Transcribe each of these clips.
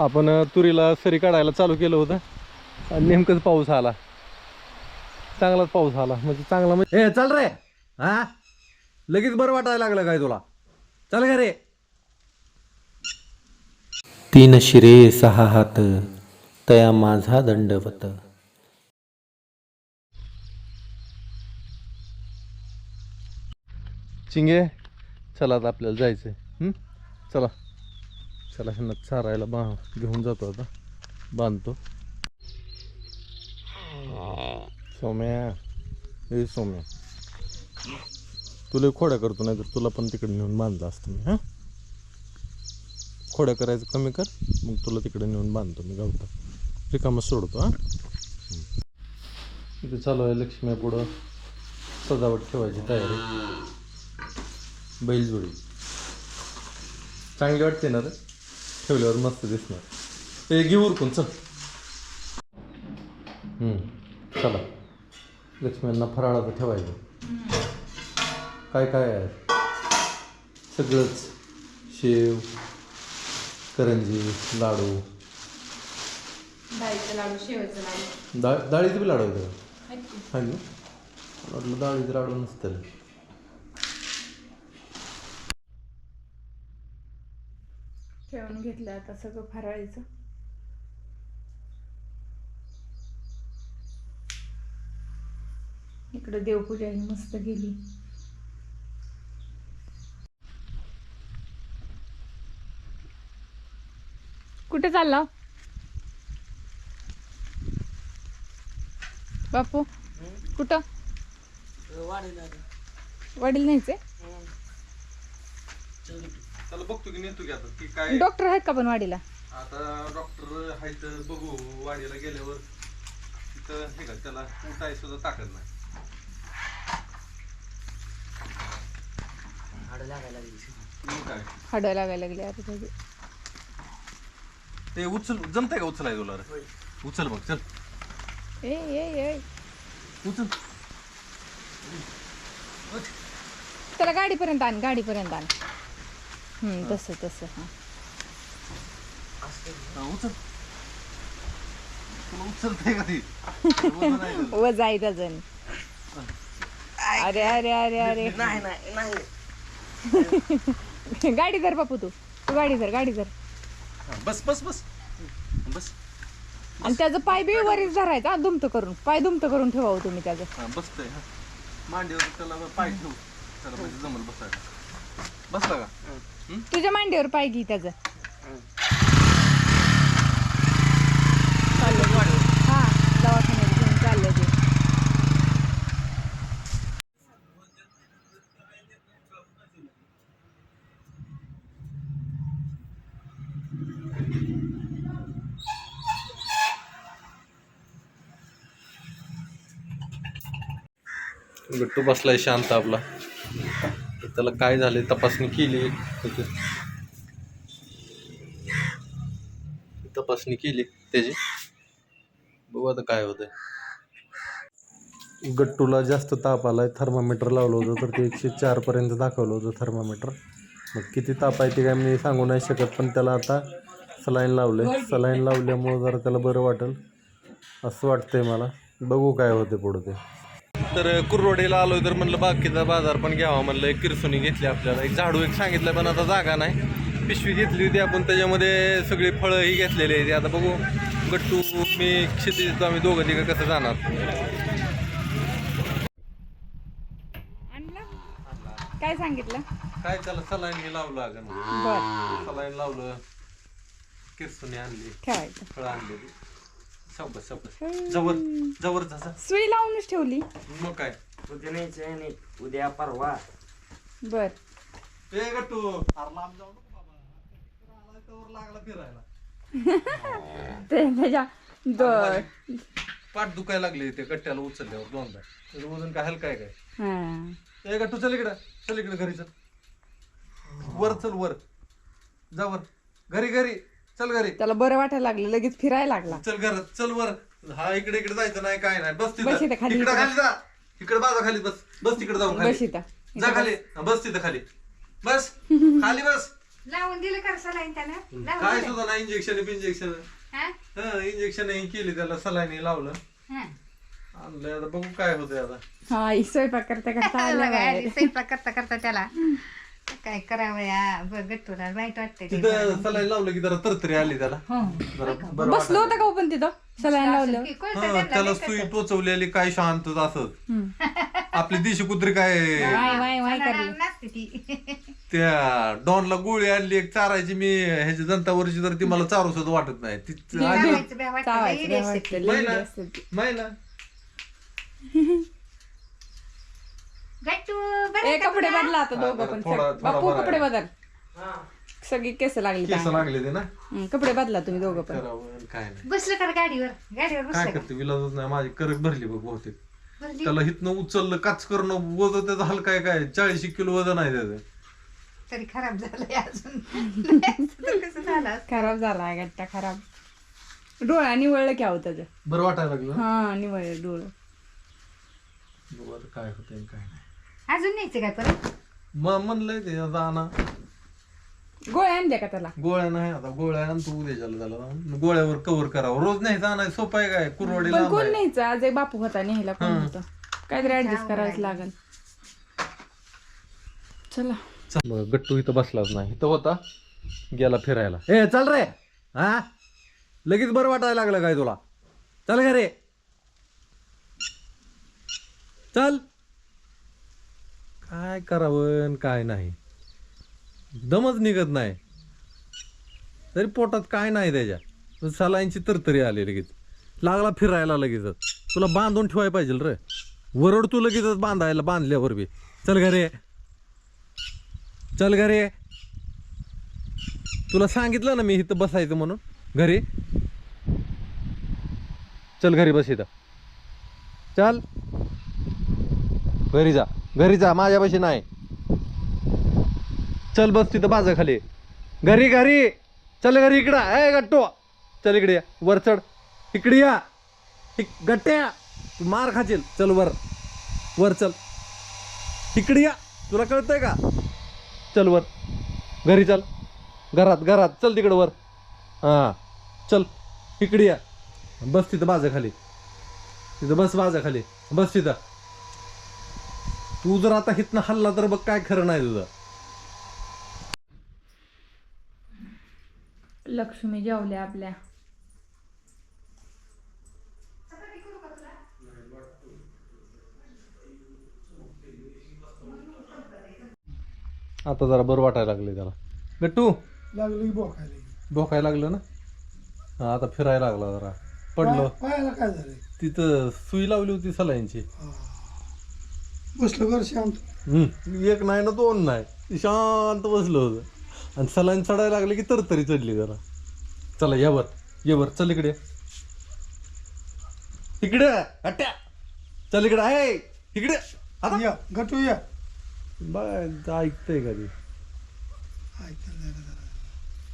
आपण तुरीला सरी काढायला चालू केलं होतं. आणि नेमकंच पाऊस आला. चांगलाच पाऊस आला. म्हणजे चांगला म्हणजे ए चल रे. हा? लगेच बरं वाटायला लागलं काय तुला? चल का रे. तीन शिरे सहा हात तया माझा दंडवत. चिंगे चला आता आपल्याला जायचं चला. चला ह्यांना चारायला बा घेऊन जातो आता. बांधतो. सोम्या ए सोम्या. तुला खोड्या करतो नाही तर तुला पण तिकडे नेऊन बांधला असतं मी हां? खोड्या करायचं कमी कर मग तुला तिकडे नेऊन बांधतो मी गावता. रिकामं सोडतो हां? इथे चालू आहे लक्ष्मी पुढं सजावट ठेवायची तयारी. बैलजोडी. चांगली वाटते ना रे? ठेवल्यावर मस्त दिसणार. ते घेऊ उरकून चल. हम्म, चला. लक्ष्मींना फराळाचं ठेवायचं. काय काय आहे? सगळंच. शेव करंजी लाडू. डाळीचं बी लाडू आहे का? आहे ना? वाटलं डाळीचं लाडू नसतं ठेवून घेतलं आता सगळं फराळीचं. इकडं देवपूजा ही मस्त गेली. कुठे चालला? बापू कुठं? वडील. न्यायचे चला बघतो की नेतो की आता की काय डॉक्टर आहेत का पण वाडीला? आता डॉक्टर आहे तर बघू वाडीला गेल्यावर तिथं हे का त्याला उठाय सुद्धा ताकद नाही. मग काय? हाडं लागायला लागले आता त्याचे ते उचल जमतंय का उचलाय तुला रे? उचल बघ चल. ए ए ए. उचल. त्याला गाडीपर्यंत आण गाडीपर्यंत आण. हम्म, तसं तसं हां. हा, उचल. तुला उचलतंय का ती? वजन आहे डझन अरे अरे अरे अरे. गाडी धर बापू तू. तू गाडी धर गाडी धर. हा, बस बस बस. बस. आणि त्याचं पाय बी वरील धरायचा हा, दुमतं करून. पाय दुमतं करून ठेवावं तुम्ही त्याचं. हा बसतंय हा. मांडीवर त्याला पाय ठेवू. त्याला म्हणजे जमल बसायला. बसला का? तुझ्या मांडीवर पाय घे त्याचं. चाललं हा दवाखान्यात घेऊन चाललं ते. गट्टू बसलाय शांत आपला. त्याला काय झाले तपासणी केली. तपासणी केली त्याची. बघू आता काय होतंय. गट्टूला जास्त ताप आलाय थर्मामीटर लावलं होतं तर ते एकशे चार पर्यंत दाखवलं होतं थर्मामीटर मग किती ताप आहे ते काय मी सांगू नाही शकत पण त्याला आता सलाईन लावले सलाईन लावल्यामुळं जरा त्याला बरं वाटेल असं वाटतंय मला. बघू काय होते पुढं ते. तर कुरवडीला आलोय तर म्हणलं बाकीचा बाजार पण घ्यावा. म्हणलं एक किरसुनी घेतली आपल्याला. एक झाडू एक सांगितलं पण आता जागा नाही. पिशवी घेतली होती आपण त्याच्यामध्ये सगळी फळं ही घेतलेली आहेत. आता बघू गट्टू मी क्षितिज आम्ही दोघं तिघं कसं जाणार? काय सांगितलं? काय त्याला सलाईन मी लावलं अगं. सलाईन लावलं. किरसुनी आणली. फळं आणली सपस सपस जवळ जवळ जसा सुई लावूनच ठेवली. मग काय? उद्या न्यायचं आहे नाही. उद्या परवा. बर. ए गट्टू. अरे लांब जाऊ नको बाबा. आला तर लागला फिरायला. ते त्याच्या द- पाठ दुखायला लागले ते कट्ट्याला उचलल्यावर दोनदा. त्याचं वजन काय हलकाय काय? हा. ए गट्टू चल इकडं. चल इकडं घरी चल. वर चल वर. जा वर. घरी घरी. चल घरी. त्याला बरं वाटायला लागलं लगेच फिरायला लागला. चल घरात चल वर. हा इकडे इकडे जायचं नाही काय नाही. बस तिथं. खाली, इकडे इकडं. खाली जा. इकडे बाजा खाली बस. बस तिकडे जाऊन बस खाली इथं जा खाली. हा, बस तिथं खाली. बस. खाली बस. लावून दिलं कर सलाईन त्यानं? काय. सुद्धा नाही इंजेक्शन इंजेक्शन हा? हा इंजेक्शन केली त्याला सलाईनी लावलं. हा. आणलंय आता बघू काय होतंय आता. हा ही स्वयंपाक करता करता आल्या बघा, बाहेर. आधी स्वयंपाक करता करता त्याला. काय करावं या ब- गट्टूला वाईट वाटतंय ते तिथं सलाईन लावलं की जरा तरतरी आली त्याला. हो. जरा बरं बसलो होतं का हो पण तिथं? सलाईन लावलं. की कोणतं हा, त्यांना त्याला सुई कसं. टोचवलेली काय शांत असत आपली देशी कुत्री काय? वाय वाय वाय सणाला करली. नसते ती. त्या डॉनला गोळी आणली एक चारायची मी ह्याची जनतावरची तर ती मला चारू सुद्धा वाटत नाही. ती आली चावायचं बी वाटतं, लई चावायचं इडी बी असते वाटतं, ती. लई महिना. इडी असते ती. महिना गट्टू बरं ए का कपडे? बदला आता हा, दोघं पण थोडा- चल. थोडा बापू बरा कपडे आहे. बदल सगळी केस लागली केस. लागले ते ना कपडे बदला तुम्ही दोघं पण करावं काय नाही बसलं कर गाडीवर गाडीवर काय बसलं का? करते विलाजच नाही माझी करक भरली बघ बहुतेक? त्याला हिथनं उचललं काच करणं वजन त्याचं हलका आहे काय चाळीस किलो वजन आहे त्याचं तरी खराब झालंय अजून नाही, तर कसं झालं असतं? खराब झाला गट्टा खराब डोळा निवळलं की आहो त्याचं बरं वाटायला लागलं? हा निवळलं डोळं आता काय होतंय आणि काय नाही अजून न्यायचं काय परत? मग म्हणलंय ते आता आणा. गोळ्या आणल्या का त्याला? गोळ्या नाही आता गोळ्या आण तू उद्याच्याला त्याला जाऊन. गोळ्यावर कव्हर करावं. रोज नाही जाणार सोपं आहे काय? कुरवाडी पण लांब कोण आहे. न्यायचं? आज एक बापू होता न्यायला कोण. होतं? काहीतरी ऍडजस्ट करावंच लागल. चला. मग गट्टू इथं बसलाच नाही. इथं होता गेला फिरायला. ए चल रे. हा? लगेच बरं वाटायला लागलं काय तुला? चल घरी. चल. काय करावं आणि काय नाही. दमच निघत नाही. तरी पोटात काय नाही त्याच्या. सलाईंची तरतरी आली लगेच लागला फिरायला लगेचच. तुला बांधून ठेवायला पाहिजे रे. वरड तू लगेचच बांधायला बांधल्यावर बी. चल घरे. चल घरे. तुला सांगितलं ना मी इथं बसायचं म्हणून. घरी. चल घरी बस इथं. चल. घरी जा. घरी जा माझ्यापाशी नाही. चल बस तिथं बाजा खाली घरी घरी. चल घरी इकडं. ए गट्टो. चल इकडे या. वर चढ. इकडे या. इक- गट्ट्या तू मार खाचेल चल वर. वर चल. इकडे या. तुला कळतंय का? चल वर. घरी चल. घरात घरात. चल तिकडं वर. हां. चल. इकडे या. बस तिथं बाजा खाली तिथं बस बाजा खाली बस तिथं. तू जर आता हिथनं हल्ला तर बघ काय खरं नाही तुझं. लक्ष्मी जेवल्या आपल्या. आता जरा बरं वाटायला लागले त्याला. गट्टू! लागली बोकायला भोकायला लागलं ना? हा आता फिरायला लागला जरा. पडलो. पायाला काय झालंय? तिथं सुई लावली होती सलाईंची. बसलो घर शांत. हम्म. एक नाही ना दोन नाही. शांत बसलं होतं. आणि सलाईन चढायला लागले की तरतरी चढली जरा. चला यावर येवर चल इकडे. इकडे. अट्ट्या चल इकडे. आहे. इकडे. आता. या गटू या. बाय ऐकतंय का ते?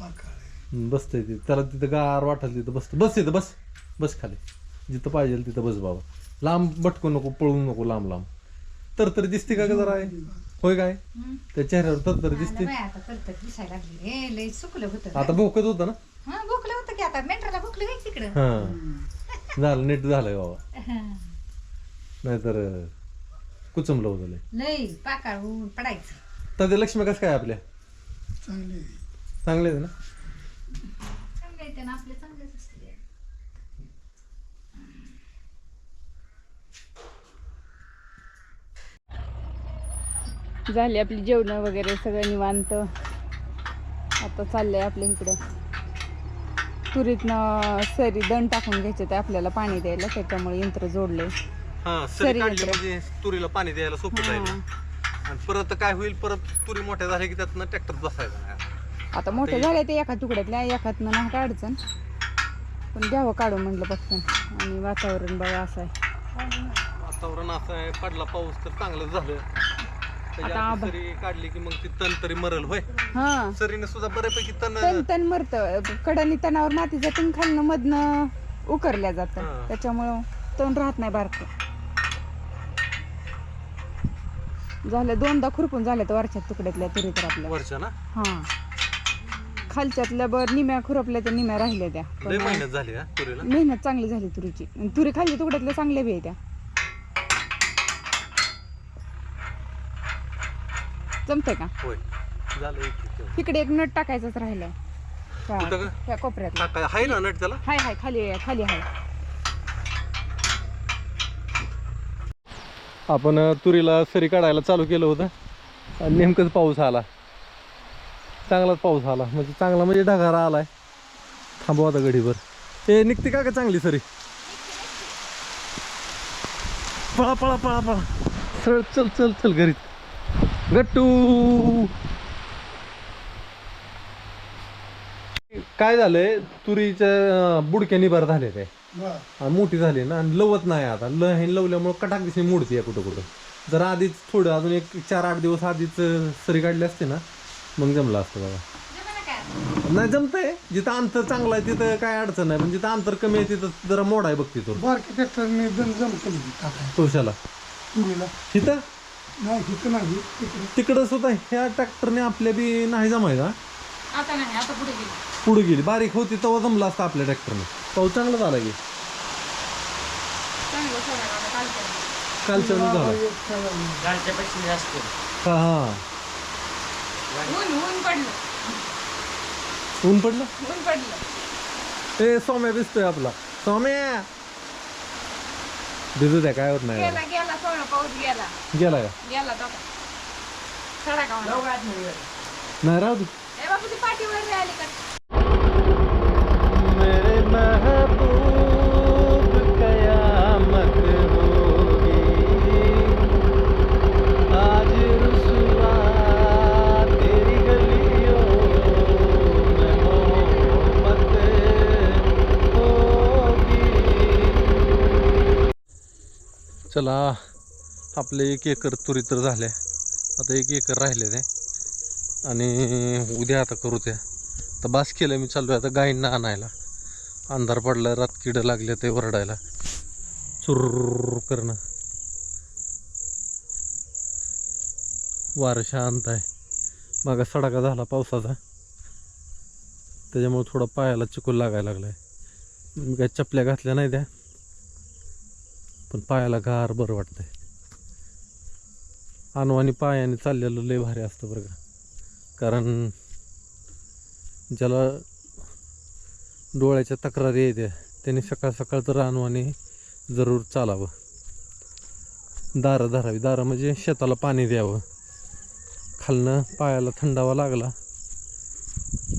पाकाळे हम्म, बसतंय ते. त्याला तिथं गार वाटल तिथं बसत बस तिथं बस. बस खाली. जिथं पाहिजे तिथं बस बाबा. लांब भटकू नको पळू नको लांब लांब. तर तरी दिसते का ग जरा? आहे होय काय? त्या चेहऱ्यावर तर तरी दिसते. बाई आता तरतरी दिसायला लागली. रे लय सुकलं होतं आता भोकत होतं ना? हा भुकलं होतं की आता मेंढराला भुकलं काय तिकडं. हा. झालं नीट झालंय बाबा. नाहीतर अं, कुचमलं होतं लय. लय पाकाळ पडायचं. तर ते लक्ष्मी कसं काय आपल्या? चांगली चांगले आहे ना? चांगलं येते ना आपले चांगलेच असते झाली आपली जेवणं वगैरे सगळं निवांत. आता चाललंय आपल्या इकडं. तुरीतनं सरी दण टाकून घ्यायचे ते आपल्याला पाणी द्यायला त्याच्यामुळे यंत्र जोडले हा सरी सरी काढली यंत्र. म्हणजे तुरीला पाणी द्यायला सोपं जाईल. आणि परत काय होईल परत तुरी मोठ्या झाल्या की त्यातनं ट्रॅक्टर बसायचा नाही. आता मोठे झाले ते एका तुकड्यातल्या एकातनं नाही का अडचण? पण घ्यावं काढून म्हटलं पटकन. आणि वातावरण बघा असं आहे. वातावरण असं आहे पडला पाऊस तर चांगलं झालं. त्याच्या आता आधी सरी काढली की मग ती तण तरी मरल होय? हा. सरीने सुद्धा बऱ्यापैकी तण तण तण मरत. कडानी तणावर मातीचं तण खालनं मधनं उकरल्या जातं. हा. त्याच्यामुळं तण राहत नाही बारक. झालं दोनदा खुरपून झाल्या तर वरच्या तुकड्यातल्या तुरी तर आपल्या. वरच्या ना? हा. खालच्यातल्या बर निम्या खुरपल्या त्या निम्या राहिल्या त्या. पण लय मेहनत झाली का तुरीला? मेहनत चांगली झाली तुरीची. आणि तुरी खालच्या तुकड्यातल्या चांगल्या बी आहे त्या. जमतंय का? होय. झालं एक. इकडे एक नट टाकायचाच राहिलाय. कुठं त्या- ग? त्या कोपऱ्यात. हा, काय आहे ना नट त्याला? हाय हाय खाली आहे खाली आहे. आपण अ, तुरीला सरी काढायला चालू केलं होतं. आणि नेमकंच पाऊस आला. चांगलाच पाऊस आला. म्हणजे चांगला म्हणजे ढगारा आलाय. थांबवा आता गडीभर ते निघते का का चांगली सरी? पळा पळा पळा पळा. चल चल चल चल घरी गट्टू. काय झालंय? तुरीच्या बुडक्या निबार झाले ते. आणि मोठी झाली ना आणि लवत नाही आता. ल हे लवल्यामुळं कटाक दिसणे मोडते कुठं कुठं. जर आधीच थोडं अजून एक चार आठ दिवस आधीच सरी काढली असते ना मग जमलं असतं बाबा. नाही जमतंय. जिथं अंतर चांगलं आहे तिथं काय अडचण नाही. पण जिथं अंतर कमी आहे तिथं जरा मोड आहे बघ तिथं बारकी ट्रॅक्टरने दण जमतं टाकाय तुळशाला तुरीला. तिथं नाही हिथं नाही तिकडे. तिकडं सुद्धा ह्या ट्रॅक्टरने आपल्या बी नाही आता नाही आता पुढे गेली. पुढे गेली. बारीक होती तेव्हा जमलं असतं आपल्या ट्रॅक्टरने. पाऊस चांगला झाला की. चांगलं कालच्या कालच्या झाला. एक खेळा कालच्या पेक्षा जास्त हा हा. ऊन ऊन पडलं. ऊन पडलं? ऊन पडलं. ए सौम्या दिसतोय आपला. सौम्या! भिजू द्या काय होत नाही गेला गेला सोळा पाऊस गेला. गेला का? गेला तो. का. नाही राहू दे. ए बापू ती पाठीवर आली का? मेरे महबूब चला आपले एक एकर तुरी तर झाले. आता एक एकर राहिले ते. आणि उद्या आता करू त्या तर बास केलं मी चाललो आता गायींना आणायला. अंधार पडला रात किडं लागले ते वरडायला चुर्र करणं. वारं शांत आहे. मागा सडाका झाला पावसाचा. त्याच्यामुळे थोडा पायाला चिकूल लागायला लागलाय. मी काय चपल्या घातल्या नाही त्या. पण पायाला गार बरं वाटतंय. अनुवानी पायाने चाललेलं लय भारी असतं बरं का. कारण ज्याला डोळ्याच्या तक्रारी येत्या त्याने सकाळ सकाळ तर अनुवाने जरूर चालावं. दारं धरावी. दारं म्हणजे शेताला पाणी द्यावं. खालनं पायाला थंडावा लागला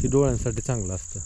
की डोळ्यांसाठी चांगलं असतं.